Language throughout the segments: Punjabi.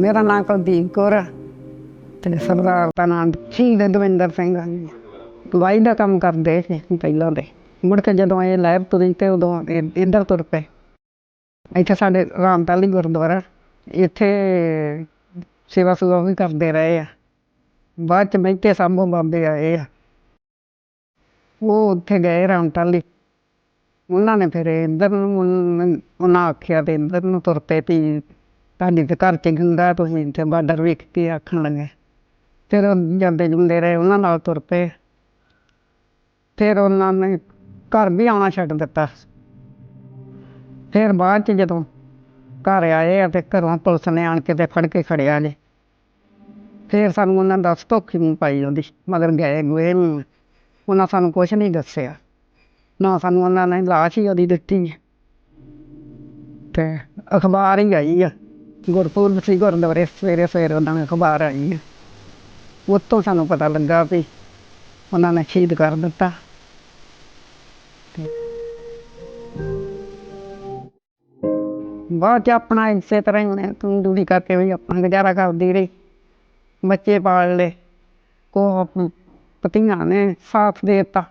ਮੇਰਾ ਨਾਮ ਕੁਲਦੀਪ ਕੌਰ ਆ ਤੇ ਸਰਦਾਰ ਦਾ ਨਾਮ ਸ਼ਹੀਦ ਦਵਿੰਦਰ ਸਿੰਘ ਆ ਜੀ ਦਵਾਈ ਦਾ ਕੰਮ ਕਰਦੇ ਸੀ ਪਹਿਲਾਂ ਦੇ ਮੁੜ ਕੇ ਜਦੋਂ ਇਹ ਲਹਿਰ ਤੁਰੀ ਤੇ ਉਦੋਂ ਇਹ ਇੱਧਰ ਤੁਰ ਪਏ ਇੱਥੇ ਸਾਡੇ ਰਾਮਤਾਲੀ ਗੁਰਦੁਆਰਾ ਇੱਥੇ ਸੇਵਾ ਸੁਵਾ ਵੀ ਕਰਦੇ ਰਹੇ ਆ ਬਾਅਦ ਚ ਮਹਿਤੇ ਸਾਹਮਣੇ ਬਾਬੇ ਆਏ ਆ ਉਹ ਉੱਥੇ ਗਏ ਰਾਮਤਾਲੀ ਉਹਨਾਂ ਨੇ ਫਿਰ ਇੰਦਰ ਨੂੰ ਉਹਨਾਂ- ਆਖਿਆ ਤੇ ਇੰਦਰ ਨੂੰ ਤੁਰ ਪਏ ਵੀ ਤੁਹਾਡੀ ਤੇ ਘਰ ਚ ਗੰਗਾ ਤੁਸੀਂ ਤੇ ਬਾਰਡਰ ਵੇਖ ਕੇ ਆਖਣ ਲੱਗੇ। ਫਿਰ ਉਹ ਜਾਂਦੇ ਜੁੰਦੇ ਰਹੇ, ਉਹਨਾਂ ਨਾਲ ਤੁਰ ਪਏ। ਫਿਰ ਉਹਨਾਂ ਨੇ ਘਰ ਵੀ ਆਉਣਾ ਛੱਡ ਦਿੱਤਾ। ਫਿਰ ਬਾਅਦ ਚ ਜਦੋਂ ਘਰ ਆਏ ਆ ਤੇ ਘਰੋਂ ਪੁਲਿਸ ਨੇ ਆਣ ਕੇ ਤੇ ਫੜ ਕੇ ਖੜਿਆ ਜੇ। ਫਿਰ ਸਾਨੂੰ ਉਹਨਾਂ ਦੱਸ ਧੋਖੀ ਮੂੰਹ ਪਾਈ ਉਹਦੀ, ਮਗਰ ਗਏ ਗਏ ਨੀ। ਉਹਨਾਂ ਸਾਨੂੰ ਕੁਛ ਨਹੀਂ ਦੱਸਿਆ। ਨਾ ਸਾਨੂੰ ਉਹਨਾਂ ਨੇ ਲਾਸ਼ ਹੀ ਉਹਦੀ ਦਿੱਤੀ। ਤੇ ਅਖਬਾਰ ਹੀ ਆਈ ਆ। ਗੁਰਪੁਰਬ ਸੀ ਗੁਰਦੁਆਰੇ ਸਵੇਰੇ ਸਵੇਰੇ ਉਹਨਾਂ ਨੇ ਅਖਬਾਰ ਆਈ ਆ। ਉੱਤੋਂ ਸਾਨੂੰ ਪਤਾ ਲੱਗਾ ਵੀ ਉਹਨਾਂ ਨੇ ਸ਼ਹੀਦ ਕਰ ਦਿੱਤਾ। ਬਾਅਦ ਚ ਆਪਣਾ ਇਸੇ ਤਰ੍ਹਾਂ ਹੀ ਉਹਨੇ ਤੂੰ ਦੂਰੀ ਕਰਕੇ ਵੀ ਆਪਣਾ ਗੁਜ਼ਾਰਾ ਕਰਦੀ ਰਹੀ। ਬੱਚੇ ਪਾਲ ਲਏ। ਕੋ ਪਤੀਆਂ ਨੇ ਸਾਥ ਦੇ ਦਿੱਤਾ।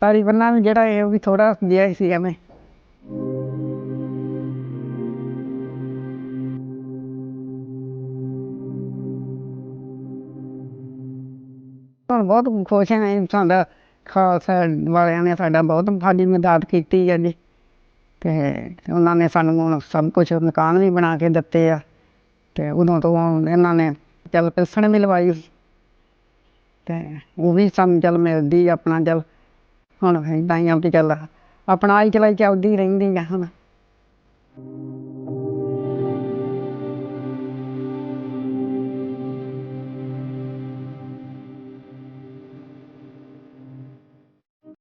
ਤਾਰੀ ਬੰਨਾ ਵੀ ਜਿਹੜਾ ਇਹ ਵੀ ਥੋੜਾ ਜਿਹਾ ਸੀ ਐਵੇਂ। ਹੁਣ ਬਹੁਤ ਖੁਸ਼ ਹਾਂ ਸਾਡਾ ਖਾਲਸਾ ਵਾਲਿਆਂ ਨੇ ਸਾਡਾ ਬਹੁਤ ਸਾਡੀ ਮਦਦ ਕੀਤੀ ਹੈ ਜੀ। ਤੇ ਉਹਨਾਂ ਨੇ ਸਾਨੂੰ ਹੁਣ ਸਭ ਕੁਝ ਮਕਾਨ ਵੀ ਬਣਾ ਕੇ ਦਿੱਤੇ ਆ। ਤੇ ਉਦੋਂ ਤੋਂ ਇਹਨਾਂ ਨੇ ਚੱਲ ਪਿਲਸਣ ਵੀ ਲਵਾਈ ਤੇ ਉਹ ਵੀ ਸਾਨੂੰ ਚੱਲ ਮਿਲਦੀ ਆਪਣਾ ਚੱਲ ਹੁਣ ਏਦਾਂ ਹੀ ਆ ਵੀ ਚੱਲ ਆਪਣਾ ਆਈ ਚਲਾਈ ਚੱਲਦੀ ਰਹਿੰਦੀ ਆ ਹੁਣ।